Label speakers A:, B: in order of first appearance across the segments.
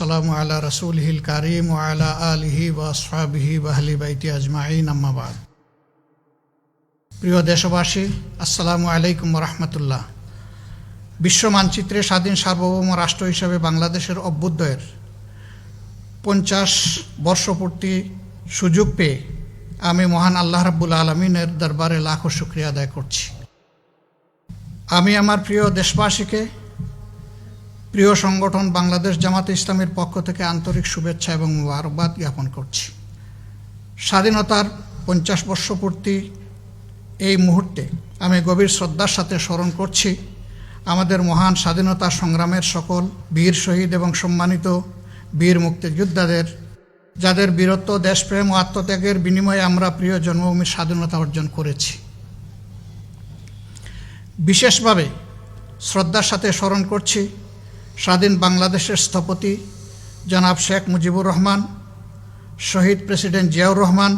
A: আসসালামু আলা রসুল হিল কারিম ও আলা আলহি ওয়াসফাবিহি বাহলি বাইতি আজমাইন আম্মাবাদ প্রিয় দেশবাসী, আসসালামু আলাইকুম রহমতুল্লাহ। বিশ্ব মানচিত্রে স্বাধীন সার্বভৌম রাষ্ট্র হিসেবে বাংলাদেশের অভ্যুদয়ের পঞ্চাশ বর্ষপূর্তি সুযোগ পেয়ে আমি মহান আল্লাহ রাব্বুল আলমিনের দরবারে লাখো শুক্রিয়া আদায় করছি। আমি আমার প্রিয় দেশবাসীকে প্রিয় সংগঠন বাংলাদেশ জামাত ইসলামের পক্ষ থেকে আন্তরিক শুভেচ্ছা এবং মুবারকবাদ জ্ঞাপন করছি। স্বাধীনতার পঞ্চাশ বর্ষপূর্তি এই মুহূর্তে আমি গভীর শ্রদ্ধার সাথে স্মরণ করছি আমাদের মহান স্বাধীনতা সংগ্রামের সকল বীর শহীদ এবং সম্মানিত বীর মুক্তিযোদ্ধাদের, যাদের বীরত্ব, দেশপ্রেম ও আত্মত্যাগের বিনিময়ে আমরা প্রিয় জন্মভূমির স্বাধীনতা অর্জন করেছি। বিশেষভাবে শ্রদ্ধার সাথে স্মরণ করছি স্বাধীন বাংলাদেশের স্থপতি জনাব শেখ মুজিবুর রহমান, শহীদ প্রেসিডেন্ট জিয়াউর রহমান,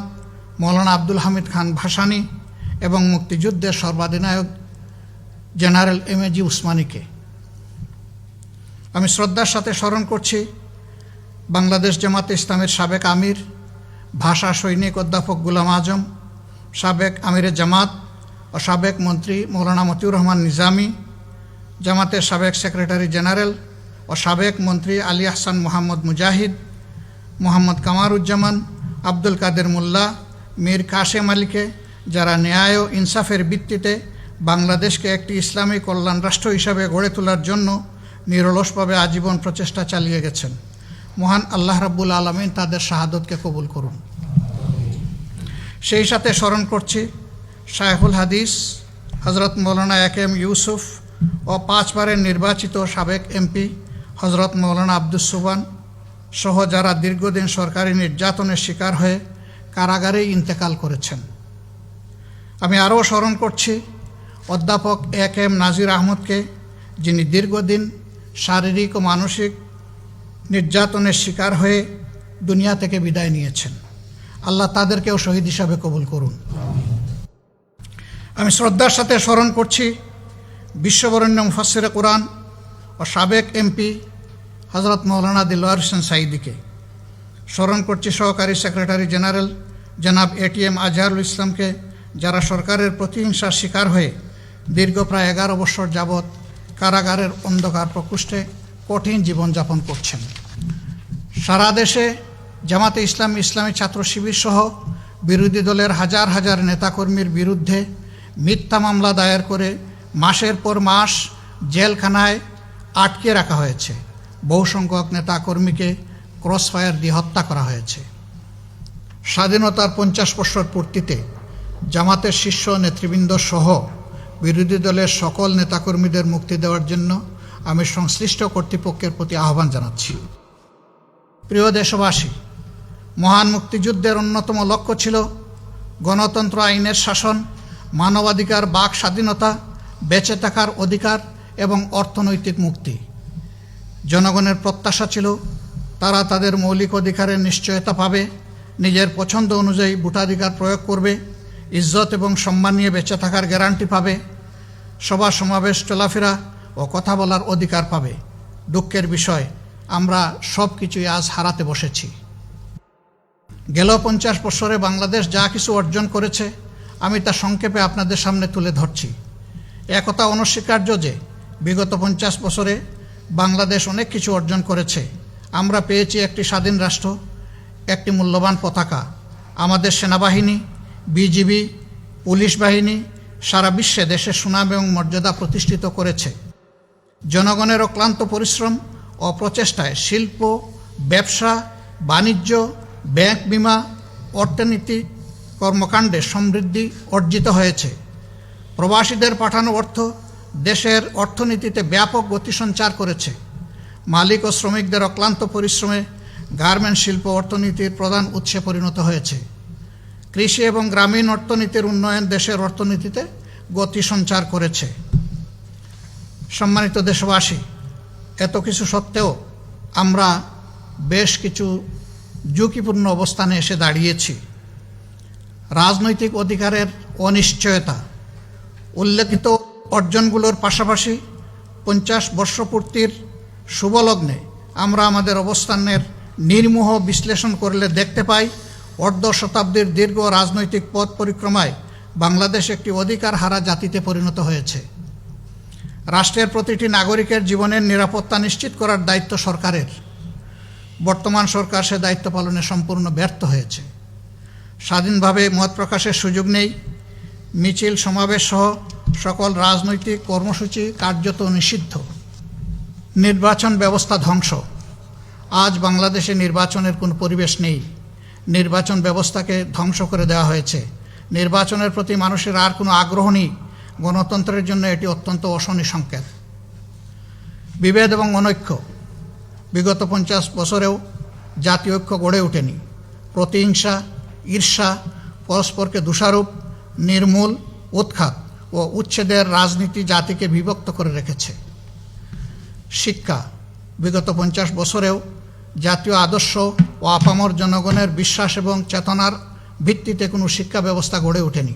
A: মৌলানা আব্দুল হামিদ খান ভাসানি এবং মুক্তিযুদ্ধের সর্বাধিনায়ক জেনারেল এম এ জি উসমানীকে। আমি শ্রদ্ধার সাথে স্মরণ করছি, বাংলাদেশ জামাতে ইসলামের সাবেক আমির, ভাষা সৈনিক অধ্যাপক গুলাম আজম, সাবেক আমিরে জামাত ও সাবেক মন্ত্রী মৌলানা মতিউর রহমান নিজামী জামাতের সাবেক সেক্রেটারি জেনারেল ও সাবেক মন্ত্রী আলী আহসান মোহাম্মদ মুজাহিদ, মোহাম্মদ কামারুজ্জামান, আব্দুল কাদের মোল্লা, মীর কাশেম আলীকে, যারা ন্যায় ও ইনসাফের ভিত্তিতে বাংলাদেশকে একটি ইসলামী কল্যাণ রাষ্ট্র হিসাবে গড়ে তোলার জন্য নিরলসভাবে আজীবন প্রচেষ্টা চালিয়ে গেছেন। মহান আল্লাহ রাব্বুল আলমিন তাদের শাহাদতকে কবুল করুন। সেই সাথে স্মরণ করছি, শায়খুল হাদিস হজরত মৌলানা এক এম ইউসুফ ও পাঁচবারের নির্বাচিত সাবেক এমপি হজরত মৌলানা আব্দুস সুবান সহ যারা দীর্ঘদিন সরকারি নির্যাতনের শিকার হয়ে কারাগারেই ইন্তেকাল করেছেন। আমি আরও স্মরণ করছি, অধ্যাপক এক এম নাজির আহমদকে, যিনি দীর্ঘদিন শারীরিক ও মানসিক নির্যাতনের শিকার হয়ে দুনিয়া থেকে বিদায় নিয়েছেন। আল্লাহ তাদেরকেও শহীদ হিসাবে কবুল করুন। আমি শ্রদ্ধার সাথে স্মরণ করছি বিশ্ববরণ্য মুফাসির কোরআন ও সাবেক এমপি হজরত মৌলানা দিলওয়ার হোসেন সাইদিকে স্মরণ করছি সহকারী সেক্রেটারি জেনারেল জনাব এটিএম আজহারুল ইসলামকে, যারা সরকারের প্রতিহিংসার শিকার হয়ে দীর্ঘ প্রায় এগারো বছর যাবৎ কারাগারের অন্ধকার প্রকোষ্ঠে কঠিন জীবনযাপন করছেন। সারা দেশে জামাতে ইসলাম, ইসলামী ছাত্র শিবির সহ বিরোধী দলের হাজার হাজার নেতাকর্মীর বিরুদ্ধে মিথ্যা মামলা দায়ের করে মাসের পর মাস জেলখানায় আটকে রাখা হয়েছে। বহু সংখ্যক নেতাকর্মীকে ক্রসফায়ার দিয়ে হত্যা করা হয়েছে। স্বাধীনতার পঞ্চাশ বছর পূর্তিতে জামাতের শীর্ষ নেতৃবৃন্দ সহ বিরোধী দলের সকল নেতাকর্মীদের মুক্তি দেওয়ার জন্য আমি সংশ্লিষ্ট কর্তৃপক্ষের প্রতি আহ্বান জানাচ্ছি। প্রিয় দেশবাসী, মহান মুক্তিযুদ্ধের অন্যতম লক্ষ্য ছিল গণতন্ত্র আইনের শাসন, মানবাধিকার, বাক স্বাধীনতা বেঁচে থাকার অধিকার এবং অর্থনৈতিক মুক্তি। জনগণের প্রত্যাশা ছিল, তারা তাদের মৌলিক অধিকারের নিশ্চয়তা পাবে, নিজের পছন্দ অনুযায়ী ভোটাধিকার প্রয়োগ করবে, ইজ্জত এবং সম্মান নিয়ে বেঁচে থাকার গ্যারান্টি পাবে, সভা, সমাবেশ, চলাফেরা ও কথা বলার অধিকার পাবে। দুঃখের বিষয়, আমরা সব কিছুই আজ হারাতে বসেছি। গেল পঞ্চাশ বছরে বাংলাদেশ যা কিছু অর্জন করেছে, আমি তা সংক্ষেপে আপনাদের সামনে তুলে ধরছি। একথা অনস্বীকার্য যে বিগত পঞ্চাশ বছরে বাংলাদেশ অনেক কিছু অর্জন করেছে। আমরা পেয়েছি একটি স্বাধীন রাষ্ট্র, একটি মূল্যবান পতাকা, আমাদের সেনাবাহিনী, বিজিবি, পুলিশ বাহিনী সারা বিশ্বে দেশের সুনাম এবং মর্যাদা প্রতিষ্ঠিত করেছে। জনগণের অক্লান্ত পরিশ্রম ও প্রচেষ্টায় শিল্প, ব্যবসা, বাণিজ্য, ব্যাংক বিমা, অর্থনীতি কর্মকাণ্ডে সমৃদ্ধি অর্জিত হয়েছে। প্রবাসীদের পাঠানো অর্থ দেশের অর্থনীতিতে ব্যাপক গতি সঞ্চার করেছে। মালিক ও শ্রমিকদের অক্লান্ত পরিশ্রমে গার্মেন্ট শিল্প অর্থনীতির প্রধান উৎসে পরিণত হয়েছে। কৃষি এবং গ্রামীণ অর্থনীতির উন্নয়ন দেশের অর্থনীতিতে গতি সঞ্চার করেছে। সম্মানিত দেশবাসী, এত কিছু সত্ত্বেও আমরা বেশ কিছু ঝুঁকিপূর্ণ অবস্থানে এসে দাঁড়িয়েছি। রাজনৈতিক অধিকারের অনিশ্চয়তা উল্লেখিত অর্জনগুলোর পাশাপাশি পঞ্চাশ বর্ষপূর্তির শুভলগ্নে আমরা আমাদের অবস্থানের নির্মোহ বিশ্লেষণ করলে দেখতে পাই, অর্ধ শতাব্দীর দীর্ঘ রাজনৈতিক পথ পরিক্রমায় বাংলাদেশ একটি অধিকার হারা জাতিতে পরিণত হয়েছে। রাষ্ট্রের প্রতিটি নাগরিকের জীবনের নিরাপত্তা নিশ্চিত করার দায়িত্ব সরকারের। বর্তমান সরকার সে দায়িত্ব পালনে সম্পূর্ণ ব্যর্থ হয়েছে। স্বাধীনভাবে মত প্রকাশের সুযোগ নেই মিছিল, সমাবেশ সহ সকল রাজনৈতিক কর্মসূচি কার্যত নিষিদ্ধ। নির্বাচন ব্যবস্থা ধ্বংস। আজ বাংলাদেশে নির্বাচনের কোনো পরিবেশ নেই। নির্বাচন ব্যবস্থাকে ধ্বংস করে দেওয়া হয়েছে। নির্বাচনের প্রতি মানুষের আর কোনো আগ্রহ নেই। গণতন্ত্রের জন্য এটি অত্যন্ত অশনি সংকেত। বিভেদ এবং অনৈক্য। বিগত পঞ্চাশ বছরেও জাতীয় ঐক্য গড়ে ওঠেনি। প্রতিহিংসা, ঈর্ষা, পরস্পরকে দোষারোপ নির্মূল উৎখাত ও উচ্ছেদের রাজনীতি জাতিকে বিভক্ত করে রেখেছে। শিক্ষা, বিগত পঞ্চাশ বছরেও জাতীয় আদর্শ ও আপামর জনগণের বিশ্বাস এবং চেতনার ভিত্তিতে কোনো শিক্ষা ব্যবস্থা গড়ে ওঠেনি।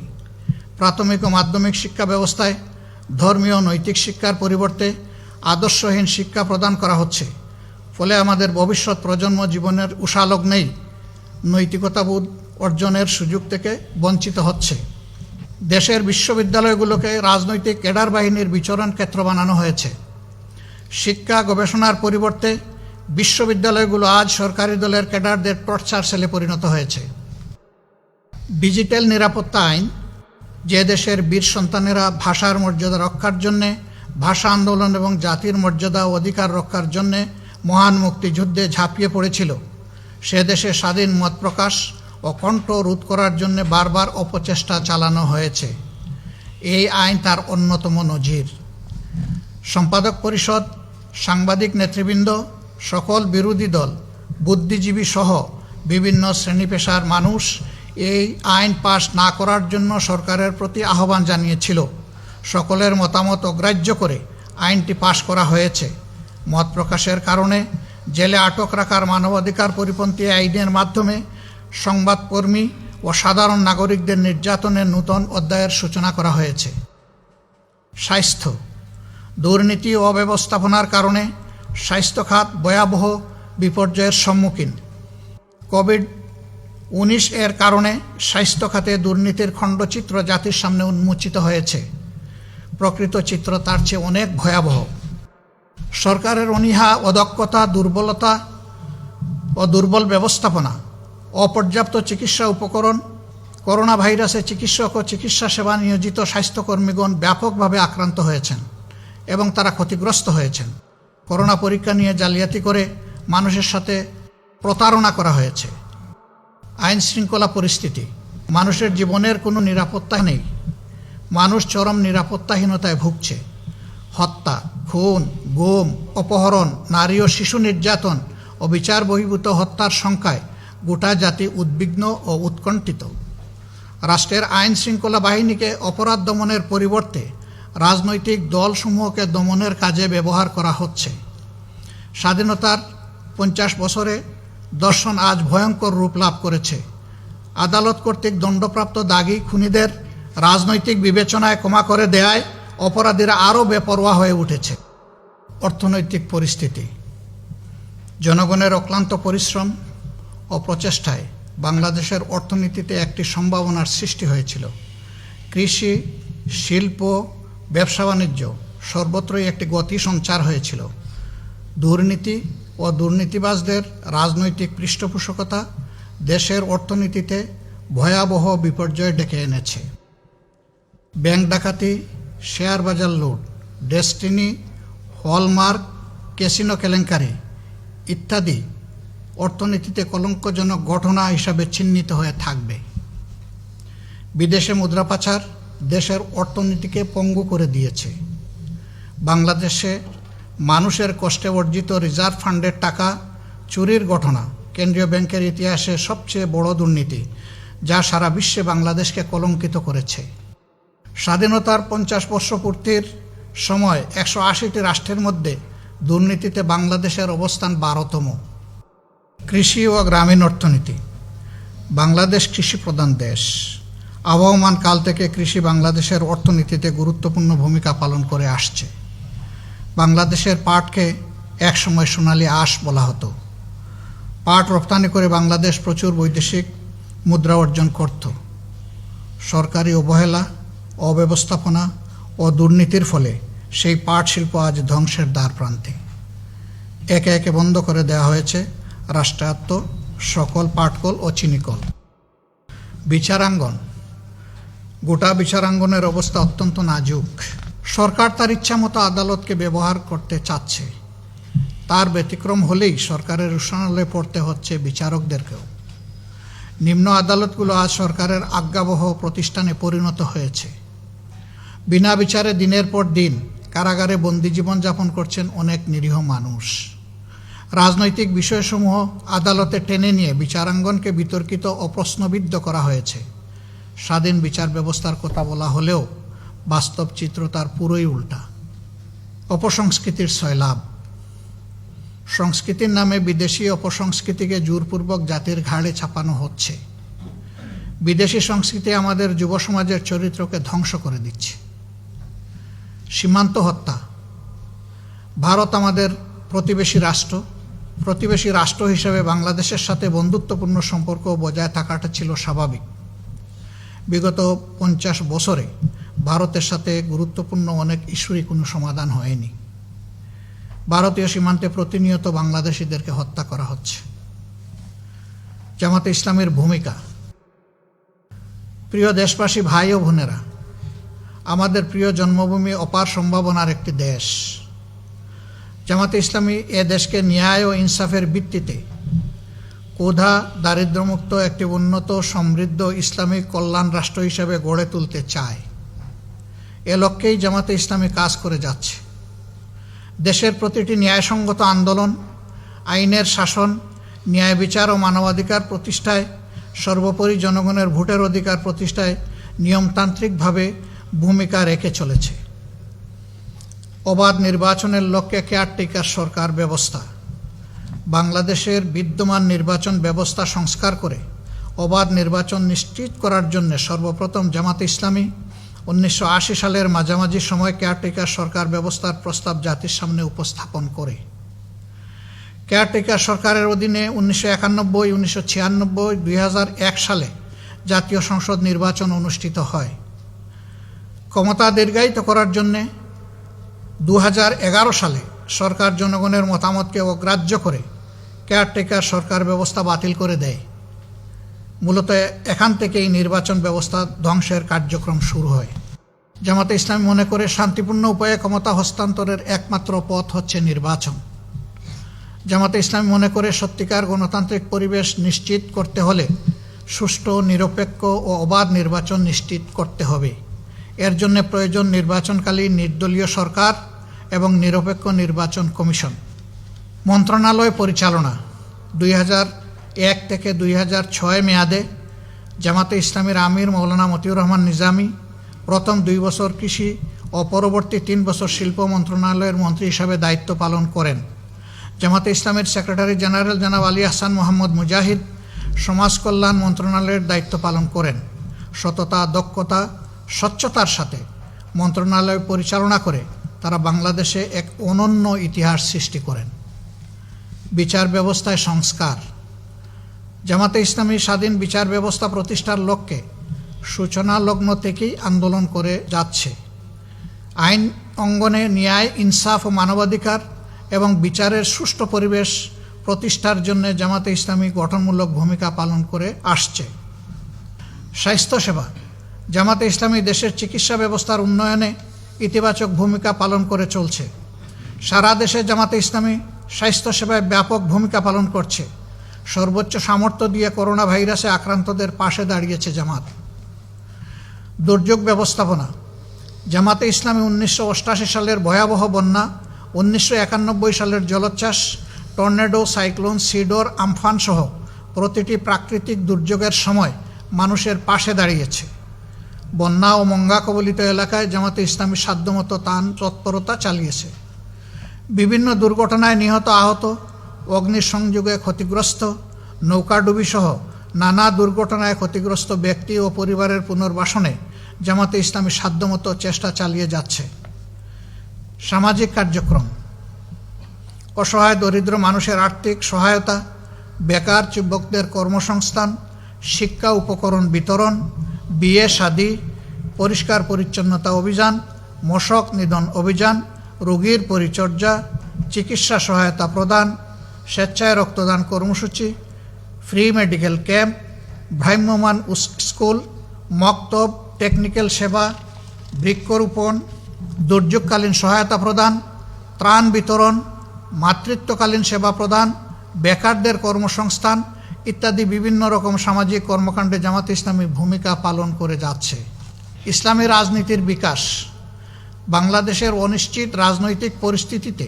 A: প্রাথমিক ও মাধ্যমিক শিক্ষা ব্যবস্থায় ধর্মীয় নৈতিক শিক্ষার পরিবর্তে আদর্শহীন শিক্ষা প্রদান করা হচ্ছে। ফলে আমাদের ভবিষ্যৎ প্রজন্ম জীবনের উষালোক নেই নৈতিকতাবোধ অর্জনের সুযোগ থেকে বঞ্চিত হচ্ছে। দেশের বিশ্ববিদ্যালয়গুলোকে রাজনৈতিক ক্যাডার বাহিনীর বিচরণ ক্ষেত্র বানানো হয়েছে। শিক্ষা গবেষণার পরিবর্তে বিশ্ববিদ্যালয়গুলো আজ সরকারি দলের ক্যাডারদের টর্চার সেলে পরিণত হয়েছে। ডিজিটাল নিরাপত্তা আইন, যে দেশের বীর সন্তানেরা ভাষার মর্যাদা রক্ষার জন্যে, ভাষা আন্দোলন এবং জাতির মর্যাদা ও অধিকার রক্ষার জন্যে মহান মুক্তিযুদ্ধে ঝাঁপিয়ে পড়েছিল, সে দেশে স্বাধীন মত প্রকাশ ও কণ্ঠ রোধ করার জন্য বারবার অপচেষ্টা চালানো হয়েছে। এই আইন তার অন্যতম নজির। সম্পাদক পরিষদ, সাংবাদিক নেতৃবৃন্দ, সকল বিরোধী দল, বুদ্ধিজীবী সহ বিভিন্ন শ্রেণি পেশার মানুষ এই আইন পাশ না করার জন্য সরকারের প্রতি আহ্বান জানিয়েছিল। সকলের মতামত অগ্রাহ্য করে আইনটি পাশ করা হয়েছে। মত প্রকাশের কারণে জেলে আটক রাখার মানবাধিকার পরিপন্থী আইনের মাধ্যমে সংবাদকর্মী ও সাধারণ নাগরিকদের নির্যাতনের নূতন অধ্যায়ের সূচনা করা হয়েছে। স্বাস্থ্য। দুর্নীতি ও অব্যবস্থাপনার কারণে স্বাস্থ্য খাত ভয়াবহ বিপর্যয়ের সম্মুখীন। কোভিড উনিশ এর কারণে স্বাস্থ্য খাতে দুর্নীতির খণ্ডচিত্র জাতির সামনে উন্মোচিত হয়েছে। প্রকৃত চিত্র তার চেয়ে অনেক ভয়াবহ। সরকারের অনীহা, অদক্ষতা, দুর্বলতা ও দুর্বল ব্যবস্থাপনা অপর্যাপ্ত চিকিৎসা উপকরণ করোনা ভাইরাসে চিকিৎসক ও চিকিৎসা সেবা নিয়োজিত স্বাস্থ্যকর্মীগণ ব্যাপকভাবে আক্রান্ত হয়েছেন এবং তারা ক্ষতিগ্রস্ত হয়েছেন। করোনা পরীক্ষা নিয়ে জালিয়াতি করে মানুষের সাথে প্রতারণা করা হয়েছে। আইন শৃঙ্খলা পরিস্থিতি, মানুষের জীবনের কোনো নিরাপত্তা নেই। মানুষ চরম নিরাপত্তাহীনতায় ভুগছে। হত্যা, খুন, গুম, অপহরণ, নারী ও শিশু নির্যাতন ও বিচার বহির্ভূত হত্যার সংখ্যায় গোটা জাতি উদ্বিগ্ন ও উৎকণ্ঠিত। রাষ্ট্রের আইন শৃঙ্খলা বাহিনীকে অপরাধ দমনের পরিবর্তে রাজনৈতিক দলসমূহকে দমনের কাজে ব্যবহার করা হচ্ছে। স্বাধীনতার পঞ্চাশ বছরে দর্শন আজ ভয়ঙ্কর রূপ লাভ করেছে। আদালত কর্তৃক দণ্ডপ্রাপ্ত দাগী খুনিদের রাজনৈতিক বিবেচনায় ক্ষমা করে দেয়ায় অপরাধীরা আরও বেপরোয়া হয়ে উঠেছে। অর্থনৈতিক পরিস্থিতি। জনগণের অক্লান্ত পরিশ্রম ও প্রচেষ্টায় বাংলাদেশের অর্থনীতিতে একটি সম্ভাবনার সৃষ্টি হয়েছিল। কৃষি, শিল্প, ব্যবসা বাণিজ্য সর্বত্রই একটি গতি সঞ্চার হয়েছিল। দুর্নীতি ও দুর্নীতিবাজদের রাজনৈতিক পৃষ্ঠপোষকতা দেশের অর্থনীতিতে ভয়াবহ বিপর্যয় ডেকে এনেছে। ব্যাংক ডাকাতি, শেয়ার বাজার লুট, ডেস্টিনি, হলমার্ক, ক্যাসিনো কেলেঙ্কারি ইত্যাদি অর্থনীতিতে কলঙ্কজনক ঘটনা হিসাবে চিহ্নিত হয়ে থাকবে। বিদেশে মুদ্রা পাচার দেশের অর্থনীতিকে পঙ্গু করে দিয়েছে। বাংলাদেশে মানুষের কষ্টে অর্জিত রিজার্ভ ফান্ডের টাকা চুরির ঘটনা কেন্দ্রীয় ব্যাংকের ইতিহাসে সবচেয়ে বড় দুর্নীতি, যা সারা বিশ্বে বাংলাদেশকে কলঙ্কিত করেছে। স্বাধীনতার পঞ্চাশ বর্ষ পূর্তির সময় একশো আশিটি রাষ্ট্রের মধ্যে দুর্নীতিতে বাংলাদেশের অবস্থান বারোতম। কৃষি ও গ্রামীণ অর্থনীতি। বাংলাদেশ কৃষি প্রধান দেশ। আবহমান কাল থেকে কৃষি বাংলাদেশের অর্থনীতিতে গুরুত্বপূর্ণ ভূমিকা পালন করে আসছে। বাংলাদেশের পাটকে একসময় সোনালী আঁশ বলা হতো। পাট রপ্তানি করে বাংলাদেশ প্রচুর বৈদেশিক মুদ্রা অর্জন করত। সরকারি অবহেলা, অব্যবস্থাপনা ও দুর্নীতির ফলে সেই পাট শিল্প আজ ধ্বংসের দ্বার প্রান্তে। একে একে বন্ধ করে দেওয়া হয়েছে রাষ্ট্রায়ত্ত সকল পাটকল ও চিনিকল। বিচারাঙ্গন। গোটা বিচারাঙ্গনের অবস্থা অত্যন্ত নাজুক। সরকার তার ইচ্ছামতো আদালতকে ব্যবহার করতে চাচ্ছে। তার ব্যতিক্রম হলেই সরকারের রোষণালয়ে পড়তে হচ্ছে বিচারকদেরকেও। নিম্ন আদালতগুলো আজ সরকারের আজ্ঞাবহ প্রতিষ্ঠানে পরিণত হয়েছে। বিনা বিচারে দিনের পর দিন কারাগারে বন্দি জীবনযাপন করছেন অনেক নিরীহ মানুষ। রাজনৈতিক বিষয়সমূহ আদালতে টেনে নিয়ে বিচারাঙ্গনকে বিতর্কিত ও প্রশ্নবিদ্ধ করা হয়েছে। স্বাধীন বিচার ব্যবস্থার কথা বলা হলেও বাস্তব চিত্র তার পুরোই উল্টা। অপসংস্কৃতির সয়লাভ সংস্কৃতির নামে বিদেশি অপসংস্কৃতিকে জোরপূর্বক জাতির ঘাড়ে ছাপানো হচ্ছে। বিদেশি সংস্কৃতি আমাদের যুব সমাজের চরিত্রকে ধ্বংস করে দিচ্ছে। সীমান্ত হত্যা। ভারত আমাদের প্রতিবেশী রাষ্ট্র। প্রতিবেশী রাষ্ট্র হিসেবে বাংলাদেশের সাথে বন্ধুত্বপূর্ণ সম্পর্ক বজায় থাকাটা ছিল স্বাভাবিক। বিগত পঞ্চাশ বছরে ভারতের সাথে গুরুত্বপূর্ণ অনেক ইস্যুরই কোনো সমাধান হয়নি। ভারতীয় সীমান্তে প্রতিনিয়ত বাংলাদেশিদেরকে হত্যা করা হচ্ছে। জামাতে ইসলামের ভূমিকা। প্রিয় দেশবাসী, ভাই ও বোনেরা, আমাদের প্রিয় জন্মভূমি অপার সম্ভাবনার একটি দেশ। জামাতে ইসলামী এ দেশকে ন্যায় ও ইনসাফের ভিত্তিতে কোধা দারিদ্রমুক্ত একটি উন্নত, সমৃদ্ধ ইসলামিক কল্যাণ রাষ্ট্র হিসেবে গড়ে তুলতে চায়। এ লক্ষ্যেই জামাতে ইসলামী কাজ করে যাচ্ছে। দেশের প্রতিটি ন্যায়সঙ্গত আন্দোলন, আইনের শাসন, ন্যায় বিচার ও মানবাধিকার প্রতিষ্ঠায়, সর্বোপরি জনগণের ভোটের অধিকার প্রতিষ্ঠায় নিয়মতান্ত্রিকভাবে ভূমিকা রেখে চলেছে। অবাধ নির্বাচনের লক্ষ্যে কেয়ারটেকার সরকার ব্যবস্থা। বাংলাদেশের বিদ্যমান নির্বাচন ব্যবস্থা সংস্কার করে অবাধ নির্বাচন নিশ্চিত করার জন্য সর্বপ্রথম জামাত ইসলামী উনিশশো আশি সালের মাঝামাঝি সময় কেয়ারটেকার সরকার ব্যবস্থার প্রস্তাব জাতির সামনে উপস্থাপন করে। কেয়ারটেকার সরকারের অধীনে উনিশশো একানব্বই, উনিশশো ছিয়ানব্বই, দুই সালে জাতীয় সংসদ নির্বাচন অনুষ্ঠিত হয়। ক্ষমতা দীর্ঘায়িত করার জন্যে দু হাজার এগারো সালে সরকার জনগণের মতামতকে অগ্রাহ্য করে কেয়ারটেকার সরকার ব্যবস্থা বাতিল করে দেয়। মূলত এখান থেকেই নির্বাচন ব্যবস্থা ধ্বংসের কার্যক্রম শুরু হয়। জামাতে ইসলাম মনে করে শান্তিপূর্ণ উপায়ে ক্ষমতা হস্তান্তরের একমাত্র পথ হচ্ছে নির্বাচন। জামাতে ইসলাম মনে করে সত্যিকার গণতান্ত্রিক পরিবেশ নিশ্চিত করতে হলে সুষ্ঠু, নিরপেক্ষ ও অবাধ নির্বাচন নিশ্চিত করতে হবে। এর জন্য প্রয়োজন নির্বাচনকালীন নির্দলীয় সরকার এবং নিরপেক্ষ নির্বাচন কমিশন। মন্ত্রণালয় পরিচালনা, দুই এক থেকে দুই ছয় মেয়াদে জামাতে ইসলামীর আমির মৌলানা মতিউর রহমান নিজামী প্রথম দুই বছর কৃষি ও পরবর্তী তিন বছর শিল্প মন্ত্রণালয়ের মন্ত্রী হিসাবে দায়িত্ব পালন করেন। জামাতে ইসলামের সেক্রেটারি জেনারেল জনাব আলী আহসান মোহাম্মদ মুজাহিদ সমাজ কল্যাণ মন্ত্রণালয়ের দায়িত্ব পালন করেন। সততা, দক্ষতা স্বচ্ছতার সাথে মন্ত্রণালয় পরিচালনা করে তারা বাংলাদেশে এক অনন্য ইতিহাস সৃষ্টি করেন। বিচার ব্যবস্থায় সংস্কার। জামাতে ইসলামী স্বাধীন বিচার ব্যবস্থা প্রতিষ্ঠার লক্ষ্যে সূচনা লগ্ন থেকেই আন্দোলন করে যাচ্ছে। আইন অঙ্গনে ন্যায়, ইনসাফ ও মানবাধিকার এবং বিচারের সুষ্ঠু পরিবেশ প্রতিষ্ঠার জন্য জামাতে ইসলামী গঠনমূলক ভূমিকা পালন করে আসছে। স্বাস্থ্যসেবা। জামাতে ইসলামী দেশের চিকিৎসা ব্যবস্থার উন্নয়নে ইতিবাচক ভূমিকা পালন করে চলছে। সারা দেশে জামাতে ইসলামী স্বাস্থ্যসেবায় ব্যাপক ভূমিকা পালন করছে। সর্বোচ্চ সামর্থ্য দিয়ে করোনা ভাইরাসে আক্রান্তদের পাশে দাঁড়িয়েছে জামাত। দুর্যোগ ব্যবস্থাপনা। জামাতে ইসলামী উনিশশো সালের ভয়াবহ বন্যা, উনিশশো একানব্বই সালের জলোচ্ছ্বাস, টর্নেডো, সাইক্লোন, সিডোর, আমফান সহ প্রতিটি প্রাকৃতিক দুর্যোগের সময় মানুষের পাশে দাঁড়িয়েছে। বন্যা ও মঙ্গা কবলিত এলাকায় জামাতে ইসলামী সাধ্যমতো তান তৎপরতা চালিয়েছে। বিভিন্ন দুর্ঘটনায় নিহত আহত, অগ্নিসংযোগে ক্ষতিগ্রস্ত নৌকাডুবি সহ নানা দুর্ঘটনায় ক্ষতিগ্রস্ত ব্যক্তি ও পরিবারের পুনর্বাসনে জামাতে ইসলামী সাধ্যমতো চেষ্টা চালিয়ে যাচ্ছে। সামাজিক কার্যক্রম। অসহায় দরিদ্র মানুষের আর্থিক সহায়তা, বেকার যুবকদের কর্মসংস্থান, শিক্ষা উপকরণ বিতরণ বিয়ে, শাদী, পরিষ্কার পরিচ্ছন্নতা অভিযান, মশক নিধন অভিযান, রোগীর পরিচর্যা, চিকিৎসা সহায়তা প্রদান, স্বেচ্ছায় রক্তদান কর্মসূচি, ফ্রি মেডিকেল ক্যাম্প ভ্রাম্যমান স্কুল, মক্তব, টেকনিক্যাল সেবা, বৃক্ষরোপণ, দুর্যোগকালীন সহায়তা প্রদান, ত্রাণ বিতরণ, মাতৃত্বকালীন সেবা প্রদান, বেকারদের কর্মসংস্থান ইত্যাদি বিভিন্ন রকম সামাজিক কর্মকাণ্ডে জামাত ইসলামী ভূমিকা পালন করে যাচ্ছে। ইসলামী রাজনীতির বিকাশ, বাংলাদেশের অনিশ্চিত রাজনৈতিক পরিস্থিতিতে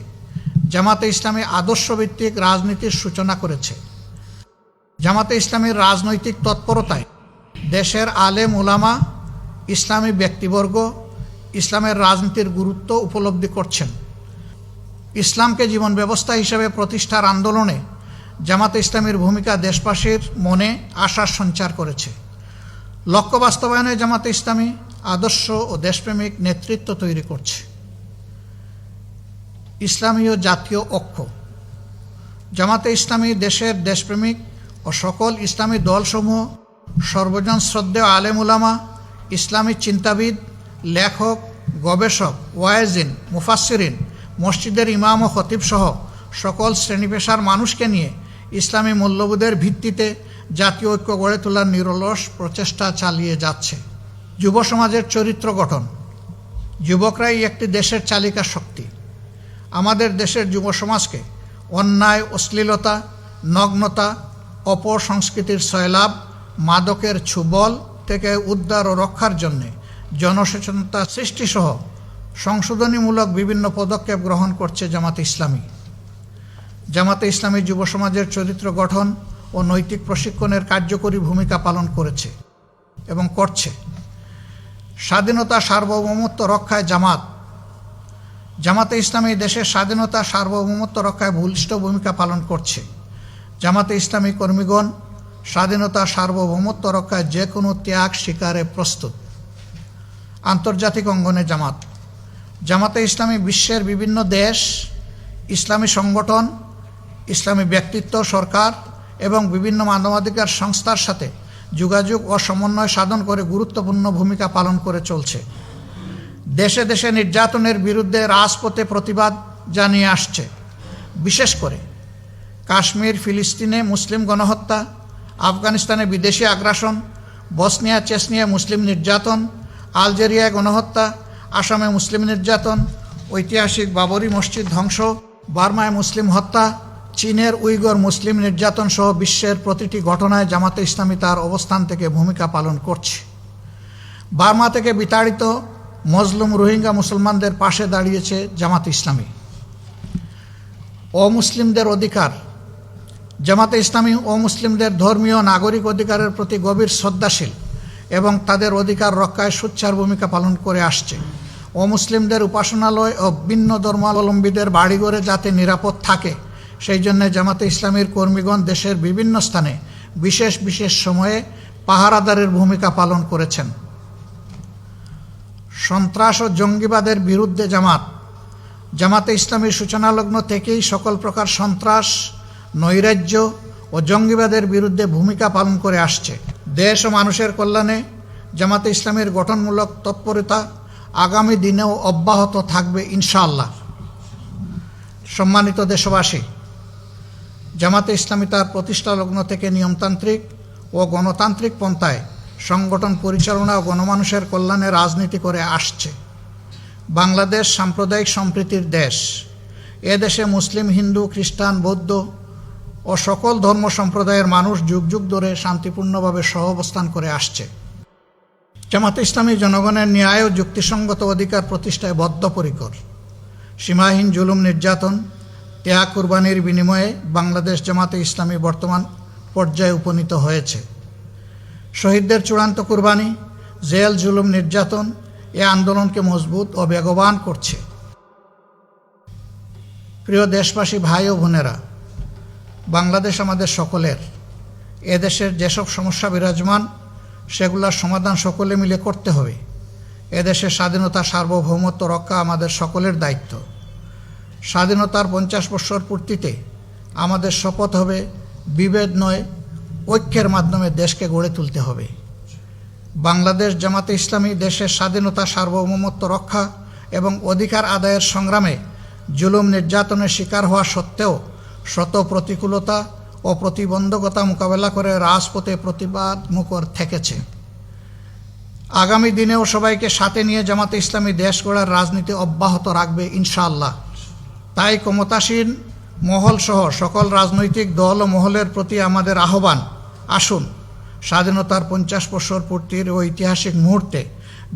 A: জামাতে ইসলামী আদর্শভিত্তিক রাজনীতির সূচনা করেছে। জামাতে ইসলামীর রাজনৈতিক তৎপরতায় দেশের আলেম ওলামা ইসলামী ব্যক্তিবর্গ ইসলামের রাজনীতির গুরুত্ব উপলব্ধি করছেন। ইসলামকে জীবন ব্যবস্থা হিসেবে প্রতিষ্ঠার আন্দোলনে জামাতে ইসলামীর ভূমিকা দেশবাসীর মনে আশার সঞ্চার করেছে। লক্ষ্য বাস্তবায়নে জামাতে ইসলামী আদর্শ ও দেশপ্রেমিক নেতৃত্ব তৈরি করছে। ইসলামীয় জাতীয় অক্ষ জামাতে ইসলামী দেশের দেশপ্রেমিক ও সকল ইসলামী দলসমূহ সর্বজন শ্রদ্ধেয় আলেম উলামা, ইসলামী চিন্তাবিদ, লেখক, গবেষক ওয়াইজিন মুফাসসিরিন, মসজিদের ইমাম ও খতিবসহ সকল শ্রেণি পেশার মানুষকে নিয়ে ইসলামী মূল্যবোধের ভিত্তিতে জাতীয় ঐক্য গড়ে তোলার নিরলস প্রচেষ্টা চালিয়ে যাচ্ছে। যুব সমাজের চরিত্র গঠন। যুবকরাই একটি দেশের চালিকা শক্তি। আমাদের দেশের যুব সমাজকে অন্যায়, অশ্লীলতা, নগ্নতা অপসংস্কৃতির সয়লাভ মাদকের ছুবল থেকে উদ্ধার ও রক্ষার জন্যে জনসচেতনতা সৃষ্টিসহ সংশোধনীমূলক বিভিন্ন পদক্ষেপ গ্রহণ করছে জামাতে ইসলামী। জামাতে ইসলামী যুব সমাজের চরিত্র গঠন ও নৈতিক প্রশিক্ষণের কার্যকরী ভূমিকা পালন করেছে এবং করছে। স্বাধীনতা সার্বভৌমত্ব রক্ষায় জামাত। জামাতে ইসলামী দেশের স্বাধীনতা সার্বভৌমত্ব রক্ষায় বলিষ্ঠ ভূমিকা পালন করছে। জামাতে ইসলামী কর্মীগণ স্বাধীনতা সার্বভৌমত্ব রক্ষায় যে কোনো ত্যাগ স্বীকারে প্রস্তুত। আন্তর্জাতিক অঙ্গনে জামাত। জামাতে ইসলামী বিশ্বের বিভিন্ন দেশ, ইসলামী সংগঠন ইসলামী ব্যক্তিত্ব, সরকার এবং বিভিন্ন মানবাধিকার সংস্থার সাথে যোগাযোগ ও সমন্বয় সাধন করে গুরুত্বপূর্ণ ভূমিকা পালন করে চলছে। দেশে দেশে নির্যাতনের বিরুদ্ধে রাজপথে প্রতিবাদ জানিয়ে আসছে। বিশেষ করে কাশ্মীর, ফিলিস্তিনে মুসলিম গণহত্যা, আফগানিস্তানে বিদেশি আগ্রাসন, বসনিয়া চেসনিয়া মুসলিম নির্যাতন, আলজেরিয়ায় গণহত্যা, আসামে মুসলিম নির্যাতন, ঐতিহাসিক বাবরি মসজিদ ধ্বংস, বার্মায় মুসলিম হত্যা চীনের উইগর মুসলিম নির্যাতন সহ বিশ্বের প্রতিটি ঘটনায় জামাতে ইসলামী তার অবস্থান থেকে ভূমিকা পালন করছে। বার্মা থেকে বিতাড়িত মজলুম রোহিঙ্গা মুসলমানদের পাশে দাঁড়িয়েছে জামাত ইসলামী। অমুসলিমদের অধিকার। জামাতে ইসলামী অমুসলিমদের ধর্মীয় নাগরিক অধিকারের প্রতি গভীর শ্রদ্ধাশীল এবং তাদের অধিকার রক্ষায় সুচ্ছার ভূমিকা পালন করে আসছে। অমুসলিমদের উপাসনালয় ও ভিন্ন ধর্মাবলম্বীদের বাড়িঘরে যাতে নিরাপদ থাকে সেই জন্য জামাতে ইসলামীর কর্মীগণ দেশের বিভিন্ন স্থানে বিশেষ বিশেষ সময়ে পাহারাদারের ভূমিকা পালন করেছেন। সন্ত্রাস ও জঙ্গিবাদের বিরুদ্ধে জামাত, জামাতে ইসলামীর সূচনালগ্ন থেকেই সকল প্রকার সন্ত্রাস, নৈরাজ্য ও জঙ্গিবাদের বিরুদ্ধে ভূমিকা পালন করে আসছে। দেশ ও মানুষের কল্যাণে জামাতে ইসলামের গঠনমূলক তৎপরতা আগামী দিনেও অব্যাহত থাকবে ইনশাআল্লাহ। সম্মানিত দেশবাসী জামাতে ইসলামী তার প্রতিষ্ঠালগ্ন থেকে নিয়মতান্ত্রিক ও গণতান্ত্রিক পন্থায় সংগঠন পরিচালনা ও গণমানুষের কল্যাণে রাজনীতি করে আসছে। বাংলাদেশ সাম্প্রদায়িক সম্প্রীতির দেশ। এ দেশে মুসলিম, হিন্দু, খ্রিস্টান, বৌদ্ধ ও সকল ধর্ম সম্প্রদায়ের মানুষ যুগ যুগ ধরে শান্তিপূর্ণভাবে সহাবস্থান করে আসছে। জামাতে ইসলামী জনগণের ন্যায় ও যুক্তিসঙ্গত অধিকার প্রতিষ্ঠায় বদ্ধপরিকর। সীমাহীন জুলুম নির্যাতন ত্যাগ কুরবানির বিনিময়ে বাংলাদেশ জামাতে ইসলামী বর্তমান পর্যায়ে উপনীত হয়েছে। শহীদদের চূড়ান্ত কুরবানি, জেল, জুলুম, নির্যাতন এ আন্দোলনকে মজবুত ও বেগবান করছে। প্রিয় দেশবাসী, ভাই ও বোনেরা, বাংলাদেশ আমাদের সকলের। এদেশের যেসব সমস্যা বিরাজমান, সেগুলোর সমাধান সকলে মিলে করতে হবে। এদেশের স্বাধীনতা, সার্বভৌমত্ব রক্ষা আমাদের সকলের দায়িত্ব। স্বাধীনতার পঞ্চাশ বৎসর পূর্তিতে আমাদের শপথ হবে, বিভেদ নয়, ঐক্যের মাধ্যমে দেশকে গড়ে তুলতে হবে। বাংলাদেশ জামাতে ইসলামী দেশের স্বাধীনতা সার্বভৌমত্ব রক্ষা এবং অধিকার আদায়ের সংগ্রামে জুলুম নির্যাতনের শিকার হওয়া সত্ত্বেও শত প্রতিকূলতা ও প্রতিবন্ধকতা মোকাবেলা করে রাজপথে প্রতিবাদ মুখর থেকেছে। আগামী দিনেও সবাইকে সাথে নিয়ে জামাতে ইসলামী দেশ গড়ার রাজনীতি অব্যাহত রাখবে ইনশাআল্লাহ। তাই ক্ষমতাসীন মহল সহ সকল রাজনৈতিক দল ও মহলের প্রতি আমাদের আহ্বান। আসুন, স্বাধীনতার পঞ্চাশ বছর পূর্তির ও ঐতিহাসিক মুহূর্তে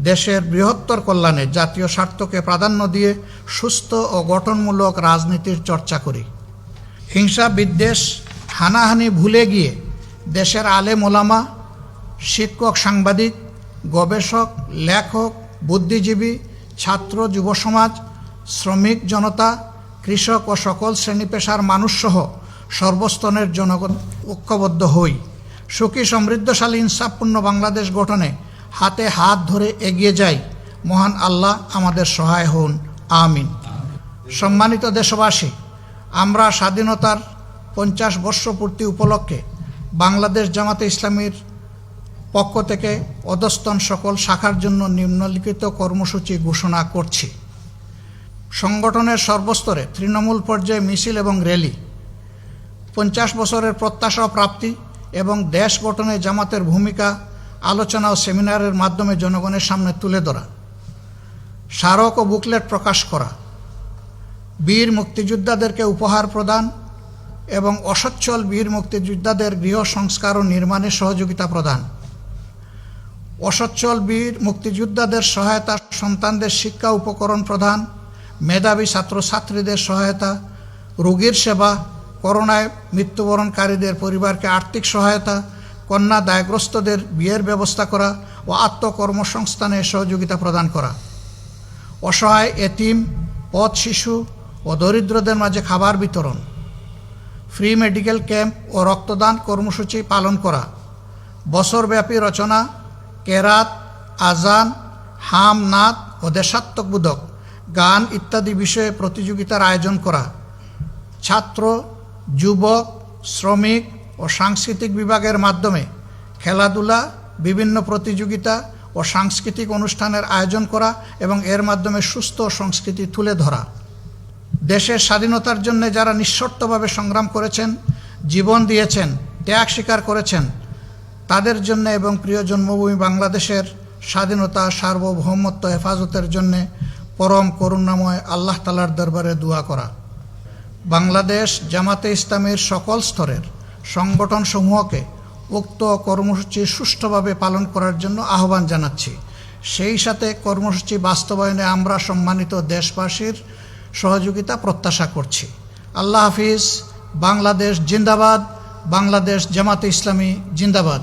A: দেশের বৃহত্তর কল্যাণে জাতীয় স্বার্থকে প্রাধান্য দিয়ে সুস্থ ও গঠনমূলক রাজনীতির চর্চা করি। হিংসা, বিদ্বেষ, হানাহানি ভুলে গিয়ে দেশের আলেম ওলামা, শিক্ষক, সাংবাদিক, গবেষক, লেখক, বুদ্ধিজীবী, ছাত্র, যুব সমাজ, শ্রমিক, জনতা কৃষক ও সকল শ্রেণি পেশার মানুষসহ সর্বস্তনের জনগণ ঐক্যবদ্ধ হই। সুখী, সমৃদ্ধশালী, ইনসাফপূর্ণ বাংলাদেশ গঠনে হাতে হাত ধরে এগিয়ে যাই। মহান আল্লাহ আমাদের সহায় হন। আমিন। সম্মানিত দেশবাসী, আমরা স্বাধীনতার পঞ্চাশ বর্ষ পূর্তি উপলক্ষে বাংলাদেশ জামাতে ইসলামীর পক্ষ থেকে অধস্তন সকল শাখার জন্য নিম্নলিখিত কর্মসূচি ঘোষণা করছি। সংগঠনের সর্বস্তরে তৃণমূল পর্যায়ে মিছিল এবং র্যালি, পঞ্চাশ বছরের প্রত্যাশা প্রাপ্তি এবং দেশ গঠনে জামাতের ভূমিকা আলোচনা ও সেমিনারের মাধ্যমে জনগণের সামনে তুলে ধরা, স্মারক ও বুকলেট প্রকাশ করা, বীর মুক্তিযোদ্ধাদেরকে উপহার প্রদান এবং অসচ্ছল বীর মুক্তিযোদ্ধাদের গৃহ সংস্কার ও নির্মাণে সহযোগিতা প্রদান, অসচ্ছল বীর মুক্তিযোদ্ধাদের সহায়তা সন্তানদের শিক্ষা উপকরণ প্রদান মেধাবী ছাত্রছাত্রীদের সহায়তা, রোগীর সেবা, করোনায় মৃত্যুবরণকারীদের পরিবারকে আর্থিক সহায়তা, কন্যা দায়গ্রস্তদের বিয়ের ব্যবস্থা করা ও আত্মকর্মসংস্থানে সহযোগিতা প্রদান করা। অসহায়, এতিম, পথ শিশু ও দরিদ্রদের মাঝে খাবার বিতরণ। ফ্রি মেডিকেল ক্যাম্প ও রক্তদান কর্মসূচি পালন করা। বছরব্যাপী রচনা, কেরাত, আজান, হাম নাদ ও দেশাত্মকবোধক গান ইত্যাদি বিষয়ে প্রতিযোগিতার আয়োজন করা। ছাত্র, যুবক, শ্রমিক ও সাংস্কৃতিক বিভাগের মাধ্যমে খেলাধুলা, বিভিন্ন প্রতিযোগিতা ও সাংস্কৃতিক অনুষ্ঠানের আয়োজন করা এবং এর মাধ্যমে সুস্থ সংস্কৃতি তুলে ধরা। দেশের স্বাধীনতার জন্য যারা নিঃশর্তভাবে সংগ্রাম করেছেন, জীবন দিয়েছেন, ত্যাগ স্বীকার করেছেন, তাদের জন্য এবং প্রিয় জন্মভূমি বাংলাদেশের স্বাধীনতা, সার্বভৌমত্ব, হেফাজতের জন্যে পরম করুণাময় আল্লাহ তালার দরবারে দোয়া করা। বাংলাদেশ জামাতে ইসলামের সকল স্তরের সংগঠন সমূহকে উক্ত কর্মসূচি সুষ্ঠুভাবে পালন করার জন্য আহ্বান জানাচ্ছি। সেই সাথে কর্মসূচি বাস্তবায়নে আমরা সম্মানিত দেশবাসীর সহযোগিতা প্রত্যাশা করছি। আল্লাহ হাফিজ, বাংলাদেশ জিন্দাবাদ, বাংলাদেশ জামাতে ইসলামী জিন্দাবাদ।